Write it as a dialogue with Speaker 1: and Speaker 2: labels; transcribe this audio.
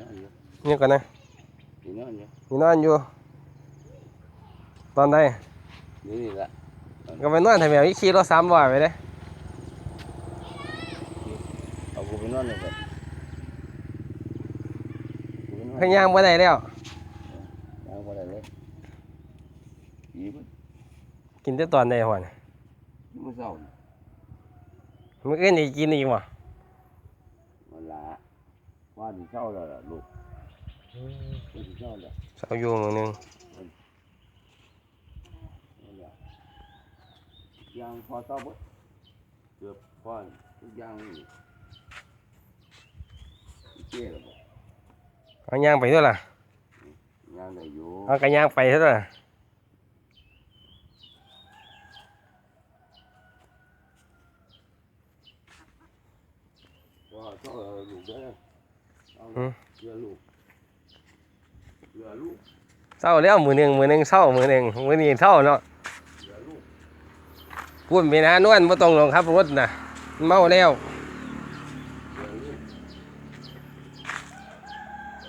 Speaker 1: นอนอยู่
Speaker 2: นี่ก่อนนะ
Speaker 1: นี่นอนอยู่
Speaker 2: นี่นอนอยู่ ตอนใด
Speaker 1: นี่นี่แหละ
Speaker 2: ก็ไปนอนทำไมอีขี่รถสามร้อยไปเลย
Speaker 1: เอากูไปนอนเลยก่อนกูไปนอน
Speaker 2: พยายามบ่ได้แล้ว
Speaker 1: ยางบ่ได้เลยอีมัน
Speaker 2: กินแต่ตอนใดหัวนี่
Speaker 1: มันเศร้านี่
Speaker 2: มื้ออื่นอีกกินอีกบ่
Speaker 1: มันละ ว่าที่เศร้าแล้วล่ะลูกว่าที่เศร้าแล้ว
Speaker 2: เสาอยู่มื้อหนึง
Speaker 1: นั่นแหละยางพอเศร้าหมดเกือบพอทุกอย่างนี่เจ๊แล้วบ่
Speaker 2: เอาย่างไปเท่าล่ะ
Speaker 1: ยางได้อยู่
Speaker 2: เอากระย่างไปเท่าล่ะ
Speaker 1: ก็เศร้าแล้วลูกเด้อเ อื
Speaker 2: ม
Speaker 1: เรือลูกเรือลูก
Speaker 2: เศร้าแล้วมือหนึ่งมือหนึ่งเศร้ามือหนึ่งมือนี้เศร้าเนาะ
Speaker 1: เรือลูก
Speaker 2: พูดไปนะนวลบ่ตรงหรอกครับรถน่ะเมาแล้ว